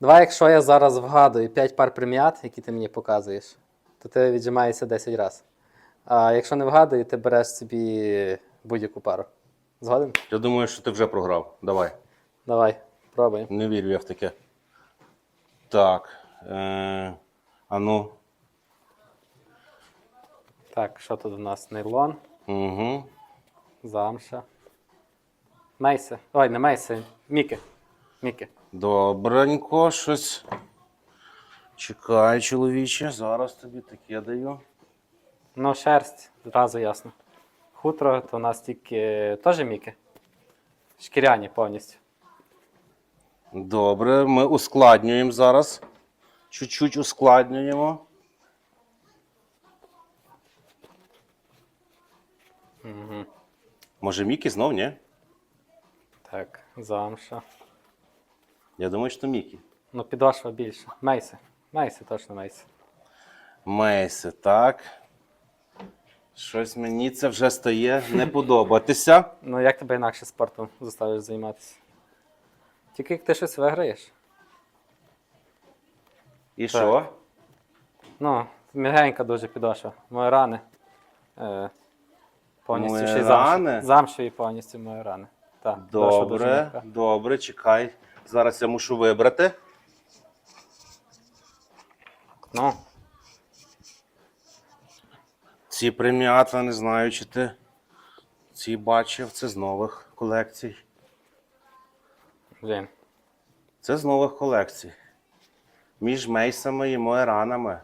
Давай, якщо я зараз вгадую 5 пар прим'ят, які ти мені показуєш, то ти віджимаєшся 10 разів. А якщо не вгадую, ти береш собі будь-яку пару. Згоден? Я думаю, що ти вже програв. Давай. Давай, пробуємо. Не вірю я в таке. Так. Е, а ну. Так, що тут у нас? Нейлон, Угу. замша. Мейси. Ой, не мейси. Міки. Міки. Добренько, щось. Чекай, чоловіче, зараз тобі таке даю. Ну, шерсть, зразу ясно. Хутро, то у нас тільки теж міки. Шкіряні повністю. Добре, ми ускладнюємо зараз. Чуть-чуть ускладнюємо. Угу. Може, Мікі знов, ні? Так, замша. Я думаю, що Мікі. Ну, підошва більше. Мейси. Мейси, точно мейси. Мейси, так. Щось мені це вже стає не подобатися. Ну, як тебе інакше спортом заставиш займатися? Тільки як ти щось виграєш. І що? Ну, м'ягенька дуже підошва. Мої рани. Е, повністю Мої ще й рани? замші. Замшеві повністю мої рани. Так, підошва дуже Добре, м'яка. добре, чекай. Зараз я мушу вибрати. Ну, Ці прим'ята, не знаю, чи ти ці бачив. Це з нових колекцій. блін. Це з нових колекцій. Між мейсами і моеранами.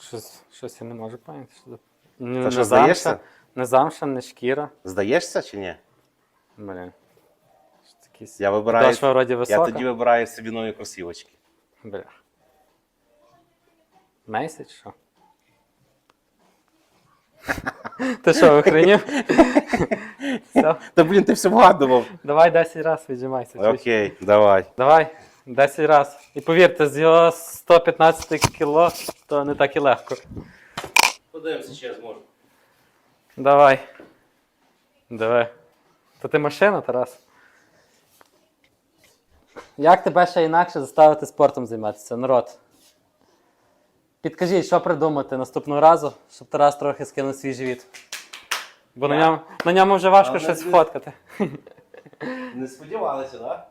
Щось, щось я не можу поняти. Що... Не, що, не замша, не замша, не шкіра. Здаєшся чи ні? Блін. Якісь- Я вибираю. Підошва вроді Я тоді вибираю собі нові кросівочки. Бля. Мейси чи що? Ти що, охренів? Все, Та блін, ти все вгадував. давай 10 разів віджимайся. чуєш? Окей, давай. Давай, 10 разів. І повірте, з його 115 кіло, то не так і легко. Подивимося, чи я зможу. Давай. Давай. То ти машина, Тарас? Як тебе ще інакше заставити спортом займатися, народ? Підкажіть, що придумати наступного разу, щоб Тарас трохи скинув свій живіт. Бо на ньому, на ньому вже важко Але щось не- фоткати. Не сподівалися, так?